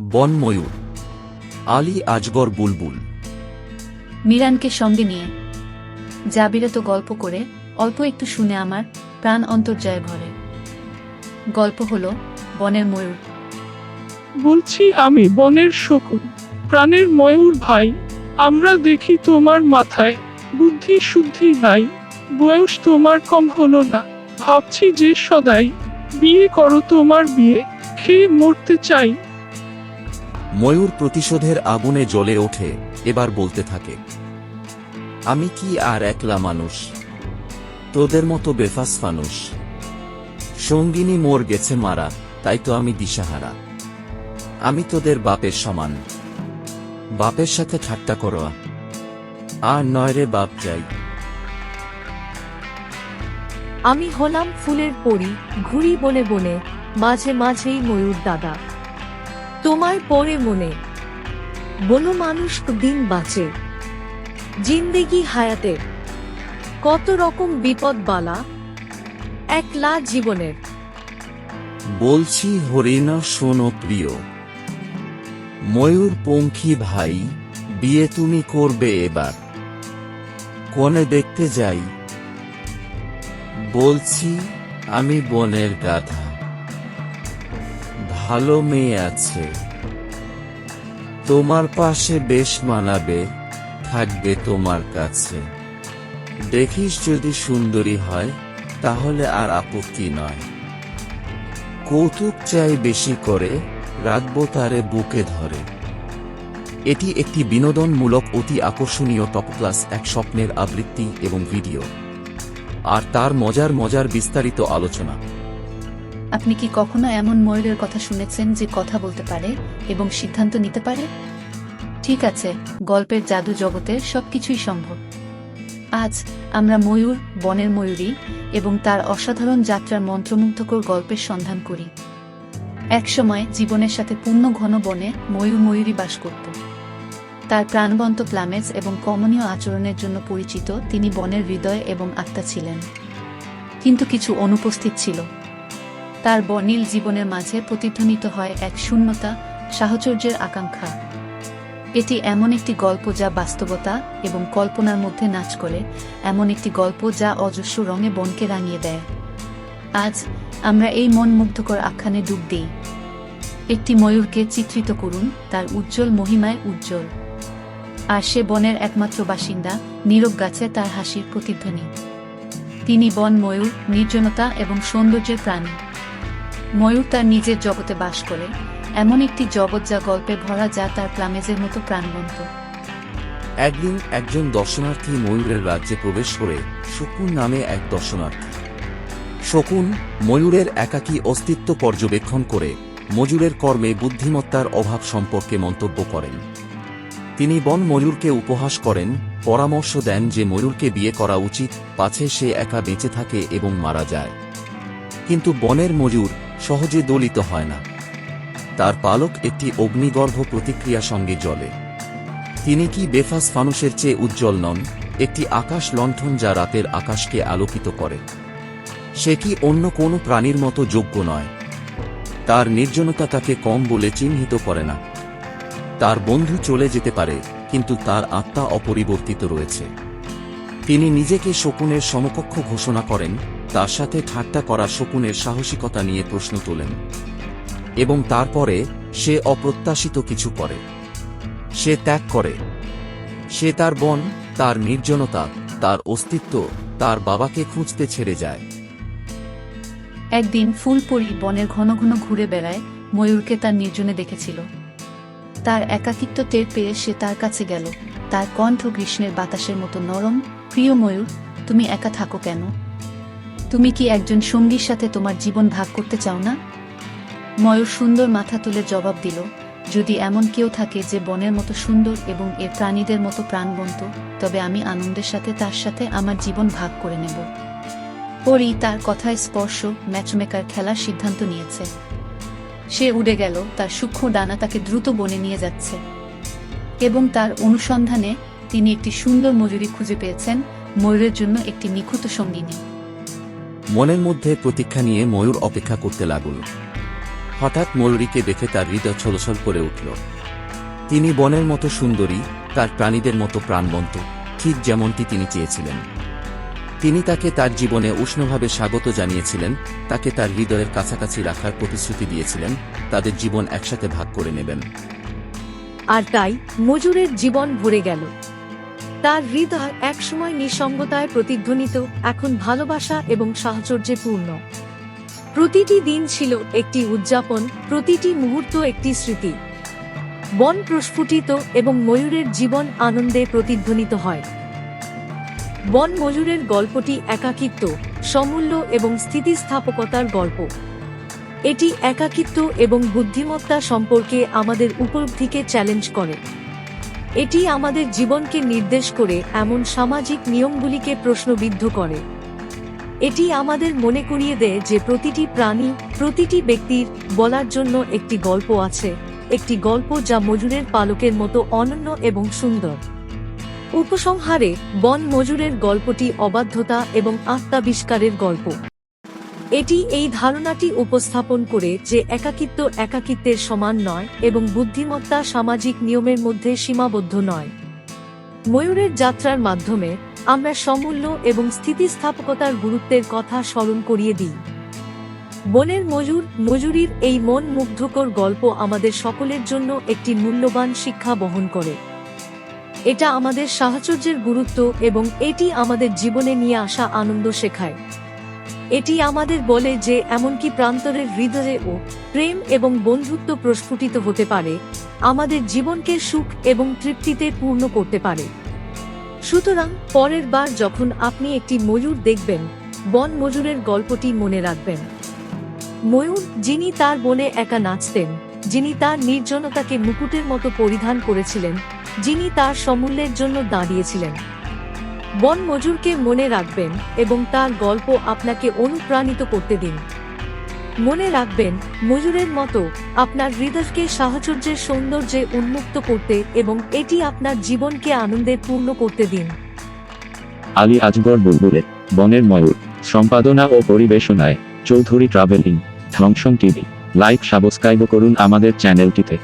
বন ময়ূর। আলী আজগর বুলবুল। মিরানকে সঙ্গে নিয়ে। জাবিরত গল্প করে অল্প একটু শুনে আমার প্রাণ অন্তর্জয় ভরে গল্প হলো বনের ময়ূর। বলছি আমি বনের শকুন প্রাণের ময়ূর ভাই। আমরা দেখি তোমার মাথায় বুদ্ধি শুদ্ধি নাই বয়স তোমার কম হলো না। ভাবছি যে সদাই বিয়ে করো তোমার বিয়ে খেয়ে মরতে চাই। ময়ূর প্রতিশোধের আগুনে জ্বলে ওঠে, এবার বলতে থাকে, আমি কি আর একলা মানুষ? তোদের মতো বেফাস মানুষ। সঙ্গিনী মোর গেছে মারা, তাই তো আমি দিশাহারা। আমি তোদের বাপের সমান। বাপের সাথে ঠাট্টা করো। আর নয় রে বাপ যাই আমি হলাম ফুলের পরি, ঘুরি বনে বনে, মাঝে মাঝেই ময়ূর দাদা। তোমার পরে মনে। বনো মানুষ দিন বাঁচে। জিন্দেগি হায়াতে। কত রকম বিপদ বালা। একলা জীবনের। বলছি হরিণা, শোনো প্রিয়। ময়ূর পঙ্খী ভাই, বিয়ে তুমি করবে এবার। কনে দেখতে যাই। বলছি, আমি বনের গাধা। ভালো মেয়ে আছে। তোমার পাশে বেশ মানাবে, থাকবে তোমার কাছে। দেখিস যদি সুন্দরী হয়, তাহলে আর আপত্তি নয়। কৌতুক চাই বেশি করে, রাখব তারে বুকে ধরে। এটি একটি বিনোদনমূলক, অতি আকর্ষণীয় টপ ক্লাস এক স্বপ্নের আবৃত্তি এবং ভিডিও। আর তার মজার মজার বিস্তারিত আলোচনা। আপনি কি কখনো এমন ময়ূরের কথা শুনেছেন যে কথা বলতে পারে এবং সিদ্ধান্ত নিতে পারে? ঠিক আছে, গল্পের জাদু জগতে সবকিছুই সম্ভব। আজ আমরা ময়ূর, বনের ময়ূরী এবং তার অসাধারণ যাত্রার মন্ত্রমুগ্ধকর গল্পের সন্ধান করি। একসময় জীবনের সাথে পূর্ণ ঘন বনে ময়ূর ময়ূরী বাস করত। তার প্রাণবন্ত প্লামেজ এবং কমনীয় আচরণের জন্য পরিচিত তিনি বনের হৃদয় এবং আত্মা ছিলেন। কিন্তু কিছু অনুপস্থিত ছিল। তার বর্ণিল জীবনের মাঝে প্রতিধ্বনিত হয় এক শূন্যতা, সাহচর্যের আকাঙ্ক্ষা। এটি এমন একটি গল্প যা বাস্তবতা এবং কল্পনার মধ্যে নাচ করে, এমন একটি গল্প যা অজস্র রঙে বনকে রাঙিয়ে দেয়। আজ আমরা এই মন মুগ্ধকর আখ্যানে ডুব দিই। একটি ময়ূরকে চিত্রিত করুন, তার উজ্জ্বল মহিমায় উজ্জ্বল। আর সে বনের একমাত্র বাসিন্দা, নীরব গাছে তার হাসির প্রতিধ্বনি। তিনি বন ময়ূর, নির্জনতা এবং সৌন্দর্যের প্রাণী। ময়ূর তার নিজের জগতে বাস করে। এমন একটি জগৎ যা গল্পে ভরা যা তার প্লামেজের মতো প্রাণবন্ত। একদিন একজন দর্শনার্থী ময়ূরের রাজ্যে প্রবেশ করে শকুন নামে এক দর্শনার্থী। শকুন ময়ূরের একাকী অস্তিত্ব পর্যবেক্ষণ করে মজুরের কর্মে বুদ্ধিমত্তার অভাব সম্পর্কে মন্তব্য করেন। তিনি বন ময়ূরকে উপহাস করেন, পরামর্শ দেন যে ময়ূরকে বিয়ে করা উচিত, পাছে সে একা বেঁচে থাকে এবং মারা যায়। কিন্তু বনের মজুর সহজে দলিত হয় না। তার পালক একটি অগ্নিগর্ভ প্রতিক্রিয়া সঙ্গে জ্বলে। তিনি কি বেফাস ফানুষের চেয়ে উজ্জ্বল নন? একটি আকাশ লণ্ঠন যা রাতের আকাশকে আলোকিত করে। সে কি অন্য কোনো প্রাণীর মতো যোগ্য নয়? তার নির্জনতা তাকে কম বলে চিহ্নিত করে না। তার বন্ধু চলে যেতে পারে, কিন্তু তার আত্মা অপরিবর্তিত রয়েছে। তিনি নিজেকে শকুনের সমকক্ষ ঘোষণা করেন তার সাথে ঠাট্টা করা শকুনের সাহসিকতা নিয়ে প্রশ্ন তোলেন। এবং তারপরে সে অপ্রত্যাশিত কিছু করে। সে ত্যাগ করে। সে তার বন, তার নির্জনতা, তার অস্তিত্ব, তার বাবাকে খুঁজতে ছেড়ে যায়। একদিন ফুলপরি বনের ঘন ঘন ঘুরে বেড়ায় ময়ূরকে তার নির্জনে দেখেছিল। তার একাকিত্ব টের পেয়ে সে তার কাছে গেল। তার কণ্ঠ গ্রীষ্মের বাতাসের মতো নরম, প্রিয় ময়ূর, তুমি একা থাকো কেন? তুমি কি একজন সঙ্গীর সাথে তোমার জীবন ভাগ করতে চাও না? ময়ূর সুন্দর মাথা তুলে জবাব দিল, যদি এমন কেউ থাকে যে বনের মতো সুন্দর এবং এর প্রাণীদের মতো প্রাণবন্ত, তবে আমি আনন্দের সাথে তার সাথে আমার জীবন ভাগ করে নেব। পরই তার কথায় স্পর্শ, ম্যাচমেকার খেলার সিদ্ধান্ত নিয়েছে। সে উড়ে গেল, তার সূক্ষ্ম ডানা তাকে দ্রুত বনে নিয়ে যাচ্ছে। এবং তার অনুসন্ধানে তিনি একটি সুন্দর মজুরি খুঁজে পেয়েছেন, ময়ূরের জন্য একটি নিখুঁত সঙ্গিনী। মনের মধ্যে প্রতীক্ষা নিয়ে ময়ূর অপেক্ষা করতে লাগল। হঠাৎ ময়ূরীকে দেখে তার হৃদয় ছলছল করে উঠল। তিনি বনের মতো সুন্দরী, তার প্রাণীদের মতো প্রাণবন্ত, ঠিক যেমনটি তিনি চেয়েছিলেন। তিনি তাকে তার জীবনে উষ্ণভাবে স্বাগত জানিয়েছিলেন, তাকে তার হৃদয়ের কাছাকাছি রাখার প্রতিশ্রুতি দিয়েছিলেন, তাদের জীবন একসাথে ভাগ করে নেবেন। আর তাই মজুরের জীবন ভরে গেল। তার হৃদয় একসময় নিঃসঙ্গতায় প্রতিধ্বনিত, এখন ভালোবাসা এবং সাহচর্যে পূর্ণ। প্রতিটি দিন ছিল একটি উদযাপন, প্রতিটি মুহূর্ত একটি স্মৃতি। বন প্রস্ফুটিত এবং ময়ূরের জীবন আনন্দে প্রতিধ্বনিত হয়। বন ময়ূরের গল্পটি একাকিত্ব, সমূল্য এবং স্থিতিস্থাপকতার গল্প। এটি একাকিত্ব এবং বুদ্ধিমত্তা সম্পর্কে আমাদের উপলব্ধিকে চ্যালেঞ্জ করে। এটি আমাদের জীবনকে নির্দেশ করে এমন সামাজিক নিয়মগুলিকে প্রশ্নবিদ্ধ করে। এটি আমাদের মনে করিয়ে দেয় যে প্রতিটি প্রাণী, প্রতিটি ব্যক্তির বলার জন্য একটি গল্প আছে, একটি গল্প যা মজুরের পালকের মতো অনন্য এবং সুন্দর। উপসংহারে, বন মজুরের গল্পটি অবাধ্যতা এবং আত্মাবিষ্কারের গল্প। এটি এই ধারণাটি উপস্থাপন করে যে একাকিত্ব একাকিত্বের সমান নয় এবং বুদ্ধিমত্তা সামাজিক নিয়মের মধ্যে সীমাবদ্ধ নয়। ময়ূরের যাত্রার মাধ্যমে আমরা সমূল্য এবং স্থিতিস্থাপকতার গুরুত্বের কথা স্মরণ করিয়ে দিই। বনের মজুর মজুরির এই মন মুগ্ধকর গল্প আমাদের সকলের জন্য একটি মূল্যবান শিক্ষা বহন করে। এটা আমাদের সাহচর্যের গুরুত্ব এবং এটি আমাদের জীবনে নিয়ে আসা আনন্দ শেখায়। এটি আমাদের বলে যে, এমনকি প্রান্তরের হৃদয়ে ও প্রেম এবং বন্ধুত্ব প্রস্ফুটিত হতে পারে, আমাদের জীবনকে সুখ এবং তৃপ্তিতে পূর্ণ করতে পারে। সুতরাং, পরের বার যখন আপনি একটি ময়ূর দেখবেন, বন মজুরের গল্পটি মনে রাখবেন। ময়ূর, যিনি তার বনে একা নাচতেন, যিনি তার নির্জনতাকে মুকুটের মতো পরিধান করেছিলেন, যিনি তার সমূল্যের জন্য দাঁড়িয়েছিলেন। বন মজুরকে মনে রাখবেন এবং তার গল্প আপনাকে অনুপ্রাণিত করতে দিন। মনে রাখবেন মজুরের মতো আপনার হৃদয়কে সাহচর্যের সৌন্দর্যে উন্মুক্ত করতে এবং এটি আপনার জীবনকে আনন্দে পূর্ণ করতে দিন। আলী আজগর বুলবুলে, বনের ময়ূর, সম্পাদনা ও পরিবেশনায়, চৌধুরী ট্রাভেলিং ধ্বংসন টিভি, লাইক সাবস্ক্রাইব করুন আমাদের চ্যানেলটিতে।